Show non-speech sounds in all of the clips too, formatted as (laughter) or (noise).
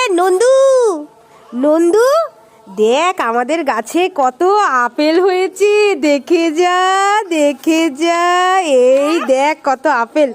এ নন্দু! নন্দু দেখ আমাদের গাছে কত আপেল হয়েছে। দেখে যা দেখে যা। এই দেখ কত আপেল।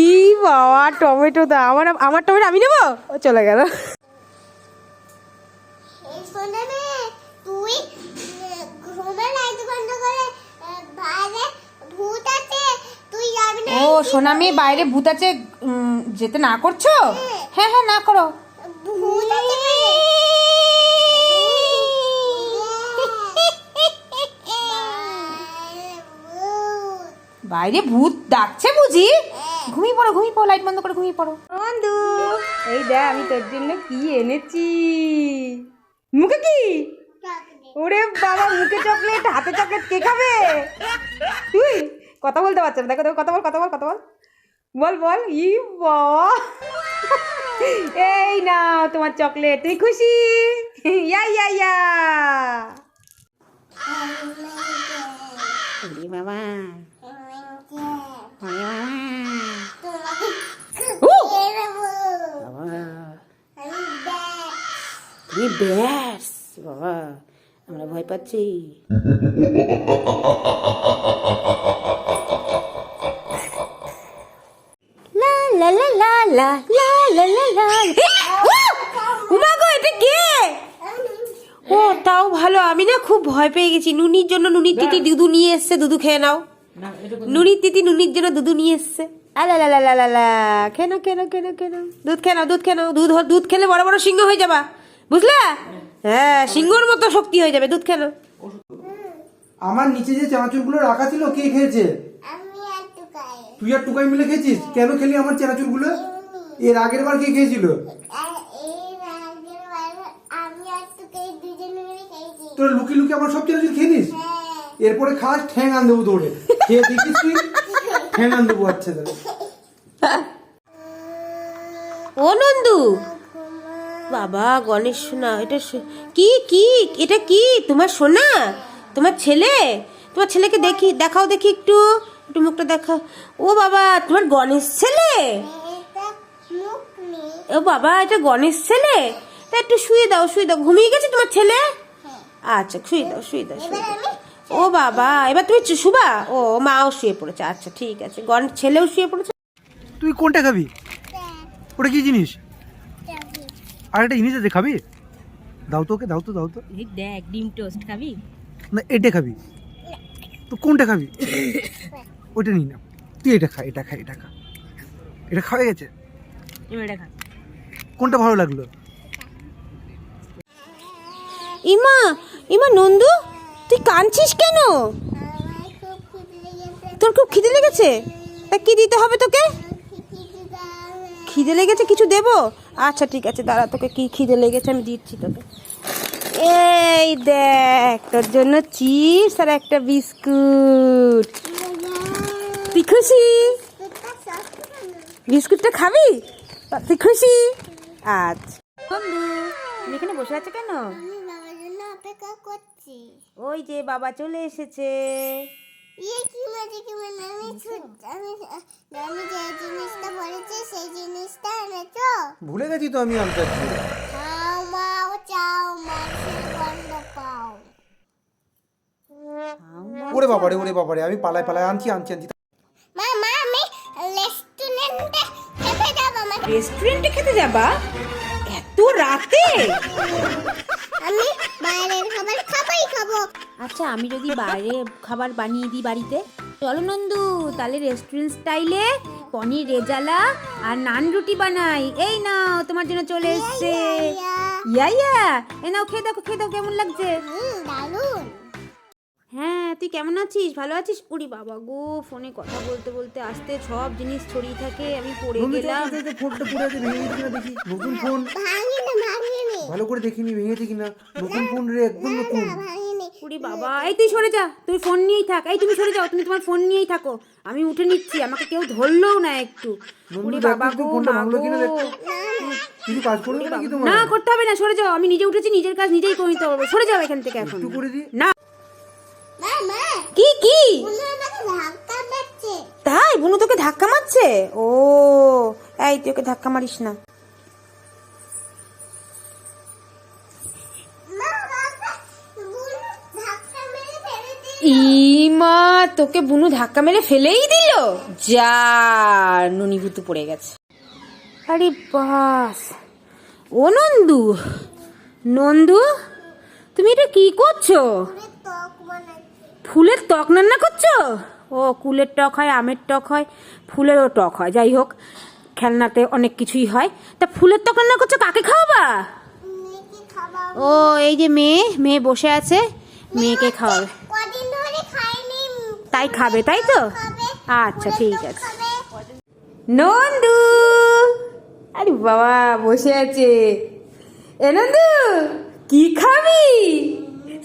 ই বাবা টমেটো দা আমার আমার টমেটো আমি নেব? ও চলে গেল। তুই উম, ঘুমে লাইট বন্ধ করে আহ, বাইরে ভূত আছে তুই সোনামি, বাইরে ভূত আছে যেতে না করছ? হ্যাঁ হ্যাঁ না করো। বাইরে ভূত ডাকছে বুঝি? ঘুমিয়ে পড়ো ঘুমিয়ে পড়ো, লাইট বন্ধ করে ঘুমিয়ে পড়ো। বন্ধু, এই দেখ, আমি তোর জন্য কি এনেছি। মুখে কি? ওরে বাবা, মুখে চকলেট, হাতে চকলেট কে খাবে? তুই কথা বলতে পারছে না। দেখো দেখো কথা বল কথা বল কথা বল। বল বল। ই এই না তোমার চকলেট। তুই খুশি? ইয়া ইয়া ইয়া। বাবা। ওরে বাবা। তুমি ব্যাস বাবা। আমরা ভয় পাচ্ছি। (laughs) খুব ভয় পেয়ে গেছি। নুনির জন্য নুনির তিতি দুধু নিয়ে এসছে দুধু খেয়ে নাও। নুনির তিতি নুনির জন্য দুধু নিয়ে এসছে। আলা লা লা লা লা লা কেন কেন কেন কেন দুধ খেয়ে নাও দুধ খেয়ে নাও। দুধ দুধ খেলে বড় বড় সিংহ হয়ে যাবা। বুঝলা? হ্যাঁ সিংহর মতো শক্তি হয়ে যাবে। দুধ খেলো। আমার নিচে যে চানাচুরগুলো রাখা ছিল কে খেয়েছে? তুই আর টুকাই মিলে খেয়েছিস? কেন খেলি আমার চানাচুরগুলো? এর আগের বার কে খেয়েছিল আর এই রাগের বাইরে আমি আর টুকাই দুজন মিলে খেয়েছি তোর লুকি লুকি আমার সব চানাচুর খেয়ে নিস হ্যাঁ। এরপরে খাস ঠ্যাং আন দেবো দৌড়ে। খেয়ে দেখিস তুই? ঠ্যাং আন দেবো আচ্ছা তাহলে ও নন্দু। বাবা গণেশ সোনা এটা কি কি এটা কি? তোমার সোনা? তোমার ছেলে? তোমার ছেলেকে দেখি দেখাও দেখি একটু। একটু মুখটা দেখাও। ও বাবা তোমার গণেশ ছেলে? ও বাবা এটা গণেশ ছেলে? তা একটু শুয়ে দাও শুয়ে দাও। ঘুমিয়ে গেছে তোমার ছেলে? আচ্ছা শুয়ে দাও শুয়ে দাও শুয়ে দাও ও বাবা এবার তুমি শুবা ও মাও শুয়ে পড়েছে আচ্ছা ঠিক আছে। গণেশ ছেলেও শুয়ে পড়েছে? তুই কোনটা খাবি? ওটা কি জিনিস? আর একটা জিনিস আছে খাবি? দাও তো ওকে দাও তো দাও তো। এই দেখ ডিম টোস্ট খাবি? না এটা খাবি? তো কোনটা খাবি? ওটা নিই না তুই এটা খা এটা খা এটা খা। এটা খাওয়া গেছে? এবার খা। কোনটা ভালো লাগল? ইমা ইমা নন্দু, তুই কাঁদছিস কেন? তোর খুব খিদে লেগেছে? তা কি দিতে হবে তোকে? খিদে লেগেছে কিছু দেবো? আচ্ছা ঠিক আছে, দাঁড়া, তোকে কি খিদে লেগেছে আমি দিচ্ছি তোকে। এই দেখ, তোর জন্য চিপস আর একটা বিস্কুট। তুই খুশি? বিস্কুটটা খাবি? তুই খুশি? আচ্ছা। বন্ধু এখানে বসে আছো কেন? অপেক্ষা করছি। ওই যে বাবা চলে এসেছে। ইয়ে কি মজা কি মানে আমি আমি আমি যে জিনিসটা বলেছি সেই জিনিসটা এনেছো? ভুলে গেছি তো আমি আনতে খাও মাও চাও মাছের গন্ধ পাও। ওরে বাবারে ওরে বাবারে আমি পালায় পালায় আনছি আনছি আনছি। মা মা আমি রেস্টুরেন্টে খেতে যাব রেস্টুরেন্টে খেতে যাবা? এত রাতে? আমি বাইরের খাবার খাবাই খাব। আচ্ছা আমি যদি বাইরে খাবার বানিয়ে দিই বাড়িতে? চলো নন্দু তাহলে রেস্টুরেন্ট স্টাইলে পনির রেজালা আর নান রুটি বানাই। এই নাও তোমার জন্য চলে এসছে। ইয়া ইয়া। এ নাও খেয়ে দেখো খেয়ে দেখো কেমন লাগছে? দারুণ। হ্যাঁ তুই কেমন আছিস? ভালো আছিস? উড়ি বাবা গো ফোনে কথা বলতে বলতে আসতে সব জিনিস ছড়িয়ে থাকে আমি পড়ে গেলাম। ফোনটা পুরো আছে ভেঙে গেছে কিনা দেখি? নতুন ফোন। ভালো করে দেখিনি ভেঙেছে কিনা? নতুন ফোন রে একদম নতুন। বাবা এই তুই সরে যা তুই ফোন নিয়েই থাক এই তুমি সরে যাও তুমি তোমার ফোন নিয়েই থাকো। আমি উঠে নিচ্ছি আমাকে কেউ ধরলেও না একটু। উড়ি বাবা গো ফোনটা মা ভাঙলো কিনা গো। দেখ। কিছু কাজ করবে নাকি তোমার? না করতে হবে না সরে যাও আমি নিজে উঠেছি নিজের কাজ নিজেই করে নিতে পারব সরে যাও এখান থেকে এখন। একটু করে দি। না। কি কি? তাই, বুনু তোকে ধাক্কা মারছে? ও, এই, তুই ওকে ধাক্কা মারিস না। ইমা তোকে বুনু ধাক্কা মেরে ফেলেই দিল? যা, নুনিভূতু পড়ে গেছে। আরে বাস, ও নন্দু নন্দু, তুমি এটা কি করছ? ফুলের টক রান্না করছ? ও কুলের টক হয় আমের টক হয় ফুলেরও টক হয়। যাই হোক খেলনাতে অনেক কিছুই হয়। তা ফুলের টক রান্না করছ কাকে খাওয়াবা? ও এই যে মেয়ে মেয়ে বসে আছে মেয়েকে খাওয়াবে। তাই খাবে তাই তো? আচ্ছা ঠিক আছে। নন্দু! আরে বাবা বসে আছে। এ নন্দু কি খাবি?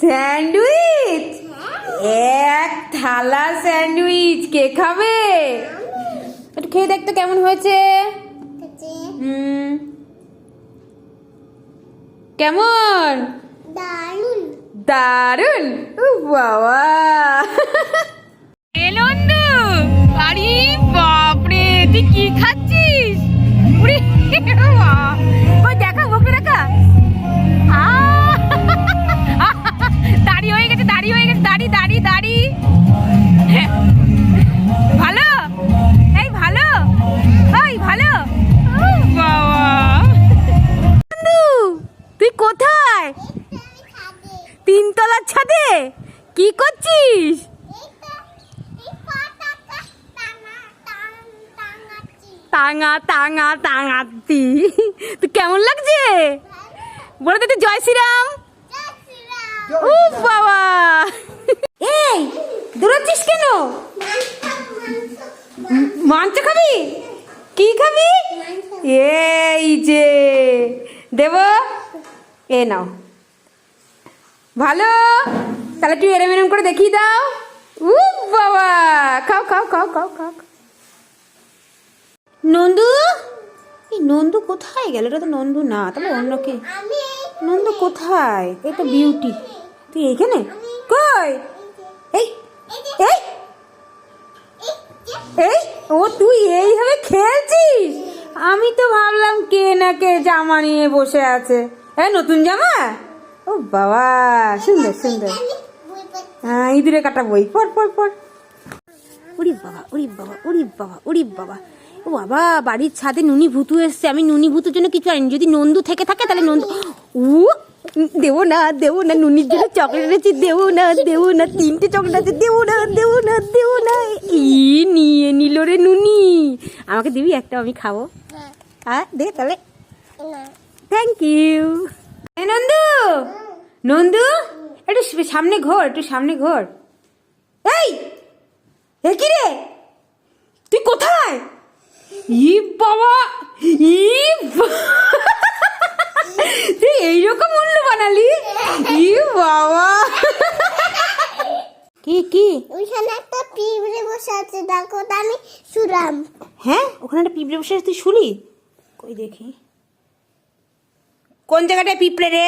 স্যান্ডউইচ? এক থালা স্যান্ডউইচ কে খাবে? একটু খেয়ে দেখতো কেমন হয়েছে। কেমন? দারুণ ও বাবা। নন্দু আরে বাপরে তুই কি খাচ্ছিস? তিনতলার ছাদে? কি করছিস? তো টাঙা টাঙা টাঙাতি তুই কেমন লাগছে? বলে দে জয় শ্রীরাম। ও বাবা। এই, দৌড়াচ্ছিস কেন? মাংস খাবি? কি খাবি? এই যে, দেব। এ নাও। ভালো? তাহলে তুই এরম এরম করে দেখিয়ে দাও। উ বাবা! খাও খাও খাও খাও খাও নন্দু? এই নন্দু কোথায় গেল? এটা তো নন্দু না, তাহলে অন্য কে? নন্দু কোথায়? এই তো বিউটি। তুই এখানে? কই? এই এই এই, ও তুই এইভাবে খেলছিস? আমি তো ভাবলাম কে না কে জামা নিয়ে বসে আছে। হ্যাঁ নতুন জামা? ও বাবা সুন্দর সুন্দর। হ্যাঁ ইঁদুরে কাটা বই পড় পড় পড়। উরি বাবা উরি বাবা উরি বাবা উরি বাবা। ও বাবা বাড়ির ছাদে নুনি ভুতু এসছে। আমি নুনি ভুতুর জন্য কিছু আনি যদি নন্দু থেকে থাকে তাহলে নন্দু উ দেবো না দেবো না নুনির জন্য চকলেট আছে দেবো না দেবো না তিনটে চকলেট আছে দেবো না দেবো না দেবো না। ই নিয়ে নিল রে নুনি। আমাকে দিবি একটা আমি খাব। হ্যাঁ। দে তাহলে। Thank you Nandu! নন্দু একটু সামনে ঘোর একটু সামনে ঘোর। এই কি রে? তুই কোথায়? ই বাবা ই তুই এইরকম উল্লু বানালি? ই বাবা। কি কি? ওইখানে একটা পিঁপড়ে বসে আছে দেখো আমি শুরাম হ্যাঁ ওখানে একটা পিঁপড়ে বসে আছে, তুই শুলি? কই দেখি। কোন জায়গাটায় পিঁপড়ে রে?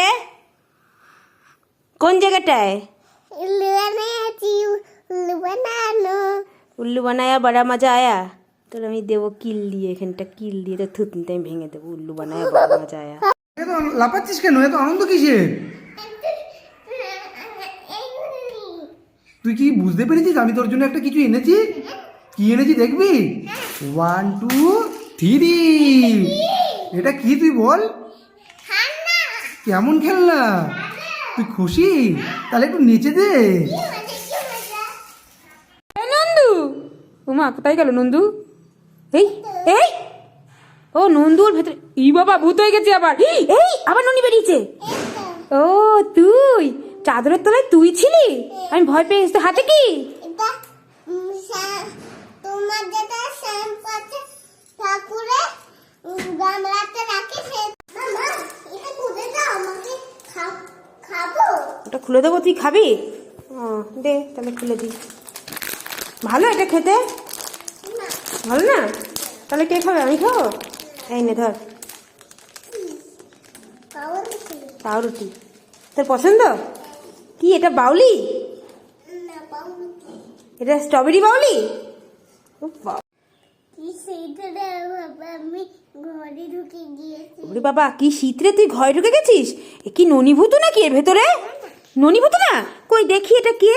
কোন জায়গাটায়? উল্লু বানায়া বড়া মজা আয়া? তোর আমি দেবো কিল দিয়ে এখানটা কিল দিয়ে তো থুতনিতে আমি ভেঙে দেবো উল্লু বানায়া বড়া মজা আয়া। লাপাচ্ছিস কেন? এত আনন্দ কিসের? তুই কি বুঝতে পেরেছিস আমি তোর জন্য একটা কিছু এনেছি? কি এনেছি দেখবি? ওয়ান টু থ্রি এটা কি তুই বল? কেমন খেলনা? তুই খুশি? তাহলে একটু নেচে দে। নন্দু! উমা কোথায় গেল নন্দু? এই এই! ও নন্দুর ভেতরে ই বাবা ভূত হয়ে গেছে আবার। এই আবার ননি বেরিয়েছে। ও তুই। চাদরের তলায় তুই ছিলি? আমি ভয় পেয়ে গেছি। হাতে কি? তোমার যেটা শ্যাম্পু আছে ঠাকুরে গামলাতে রাখি সে মামা এটা খুলে দাও আমাকে খা- খাব ওটা খুলে দেবো, তুই খাবি? ও দে, তাহলে খুলে দিই। ভালো এটা খেতে? ভালো না? তাহলে কে খাবে, আমি খাব? এই নে, ধর। পাউরুটি। তোর পছন্দ? কি, এটা বাউলি। এটা স্ট্রবেরি বাউলি? বাবা। কি শীতরে তুই ঘরে ঢুকে গেছিস? কি ননিভূত নাকি এর ভেতরে? ননিভূত না কই দেখি এটা কে?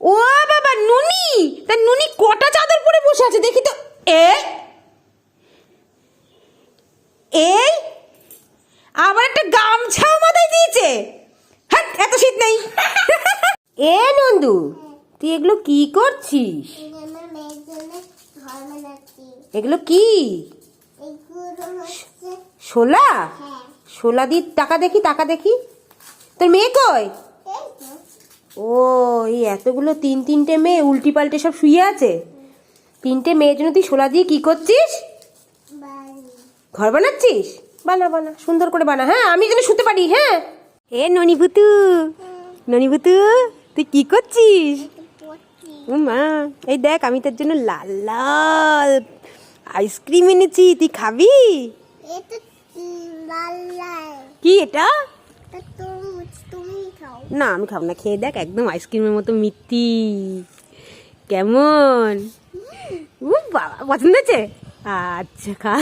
ও বাবা নুনি! তা নুনি কটা চাদর পরে বসে আছে দেখি তো। এ? এই? আবার একটা গামছাও মাথায় দিয়েছে। হ্যাঁ এত শীত নেই। এ নন্দু তুই এগুলো কি করছিস? এগুলো কি? শোলা? হ্যাঁ। শোলা দিয়ে টাকা দেখি টাকা দেখি। তোর মেয়ে কই? ও এই এতগুলো তিন তিনটে মেয়ে উল্টি পাল্টে সব শুয়ে আছে? তিনটে মেয়ের জন্য তুই শোলা দিয়ে কি করছিস? ঘর বানাচ্ছিস? বানা বানা সুন্দর করে বানা হ্যাঁ? আমি যেন শুতে পারি হ্যাঁ? এ ননিভূতু ননিভূতু তুই কি করছিস? মা এই দেখ আমি তোর জন্য লাল লাল আইসক্রিম এনেছি তুই খাবি? কি এটা? না আমি খাব না। খেয়ে দেখ একদম আইসক্রিমের মতো মিষ্টি। কেমন? বাবা পছন্দ হয়েছে? আচ্ছা খা।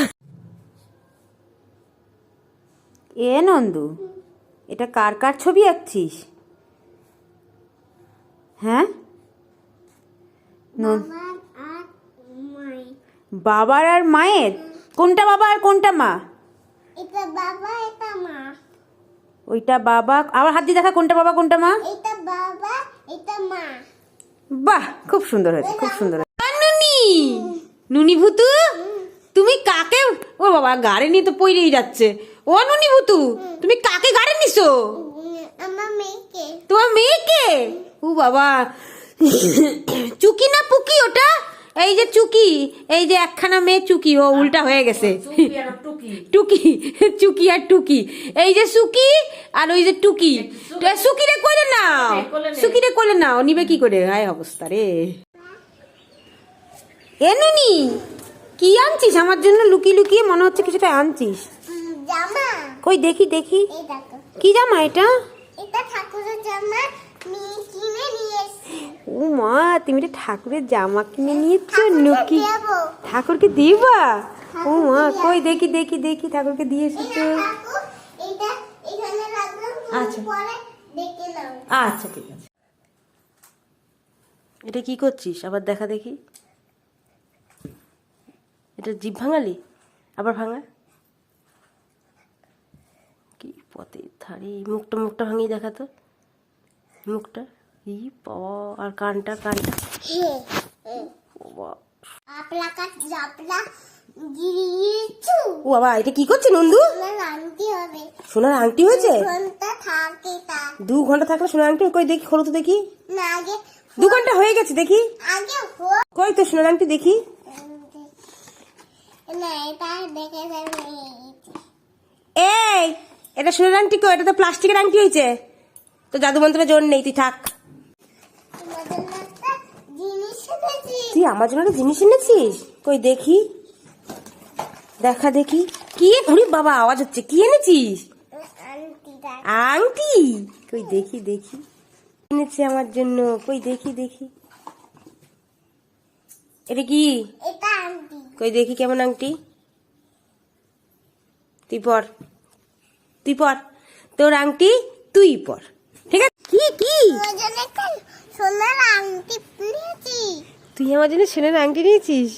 এ নন্দু এটা কার কার ছবি আঁকছিস? হ্যাঁ? বাবার আর মায়ের? কোনটা বাবা আর কোনটা মা? এটা বাবা এটা মা। ওইটা বাবা আবার হাত দিয়ে দেখা কোনটা বাবা কোনটা মা? এটা বাবা এটা মা। বাহ খুব সুন্দর হয়েছে খুব সুন্দর নুনি? নুনি ভুতু? তুমি কাকে ও বাবা গাড়ি নিয়ে তো পইরেই যাচ্ছে। ও নুনি ভুতু তুমি কাকে গাড়ি নিছো? আমার মেয়েকে। তোমার মেয়েকে? ও বাবা চুকি না পুকি ওটা? এই যে চুকি এই যে একখানা মেয়ে চুকি ও উল্টা হয়ে গেছে। টুকি। চুকি আর টুকি। এই যে সুকি আর ওই যে টুকি। সুকি। রে করে নাও। সুকি রে করে নাও নিবে কি করে? হায় অবস্থা রে। এ নুনি কি আনছিস? আমার জন্য লুকিয়ে লুকিয়ে মনে হচ্ছে কিছুটা আনছিস। জামা। কই দেখি দেখি। কি জামা এটা? এটা ঠাকুরের জামা মেয়ে কিনে নিয়ে এসেছি ও মা তুমি এটা ঠাকুরের জামা কিনে নিয়েছো দেবো। ঠাকুরকে দিবা? ও মা কই দেখি দেখি দেখি ঠাকুরকে দিয়ে এসেছ আচ্ছা। আচ্ছা ঠিক আছে। এটা কি করছিস? আবার দেখা দেখি। এটা জিভ ভাঙালি? আবার ভাঙা? কি পথে ধারে? মুখটা মুখটা ভাঙিয়ে দেখা তো। মুখটা? ই বাবা আর কানটা কানটা। ও বাবা এটা কি করছে নন্দু? সোনার আংটি হয়েছে? দু ঘণ্টা থাকলে সোনার আংটি কই দেখি খোলো তো দেখি। দু ঘণ্টা হয়ে গেছে দেখি। কই তো সোনার আংটি দেখি। এই এটা সোনার আংটি কই? এটা তো প্লাস্টিকের আংটি হয়েছে। তো জাদু মন্ত্রের জোর নেই তুই থাক তোমাদের জন্য একটা জিনিস এনেছি তুই আমার জন্য একটা জিনিস এনেছিস? কই দেখি। দেখা দেখি। কি? ঘুরি বাবা, আওয়াজ হচ্ছে। কি এনেছিস? আংটি। কই দেখি দেখি। এনেছে আমার জন্য। কই দেখি দেখি। এটা কি? কই দেখি কেমন আংটি? তুই পর। তুই পর। তোর আংটি তুই পর। ঠিক আছে? কি কি? সোনার আংটি নিয়েছি তুই আমার জন্য সোনার আংটি নিয়েছিস?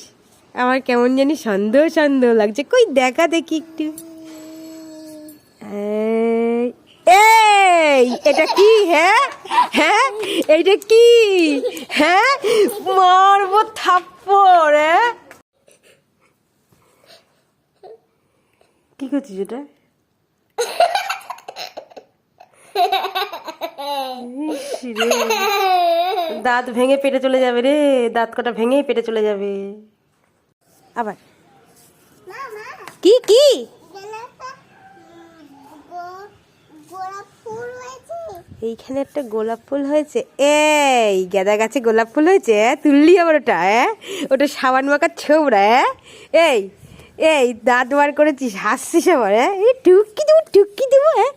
আমার কেমন জানি সন্দেহ সন্দেহ লাগছে। কই দেখা দেখি একটু। এই, এটা কি হ্যাঁ? হ্যাঁ এইটা কি? হ্যাঁ মারবো থাপ্পড় হ্যাঁ? কি করছিস এটা? (laughs) রে। দাঁত ভেঙে পেটে চলে যাবে রে, দাঁত কটা ভেঙে পেটে চলে যাবে। আবার। কি কি? এইখানে একটা গোলাপ ফুল হয়েছে। এই, গাঁদা গাছে গোলাপ ফুল হয়েছে হ্যাঁ? তুললি আবার ওটা হ্যাঁ ওটা সাবান মাখার ছোবড়া হ্যাঁ এই এই, দাঁত বার করেছিস, হাসছিস আবার হ্যাঁ এই টুকি দেবো টুকি দেবো হ্যাঁ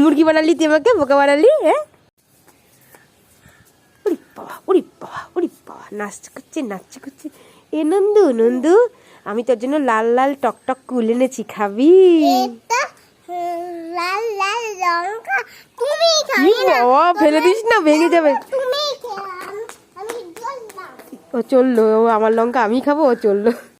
মুরগি বানালি তুই আমাকে, বোকা বানালি হ্যাঁ বাবা ওরে বাবা ওরে বাবা নাচ করছে নাচ করছে এ নন্দু নন্দু আমি তোর জন্য লাল লাল টকটক কুল এনেছি খাবি লাল লাল লঙ্কা তুমি খাবি না বাবা, ফেলে দিস না ভেঙে যাবে ও চলল ও আমার লঙ্কা আমি খাব ও চলল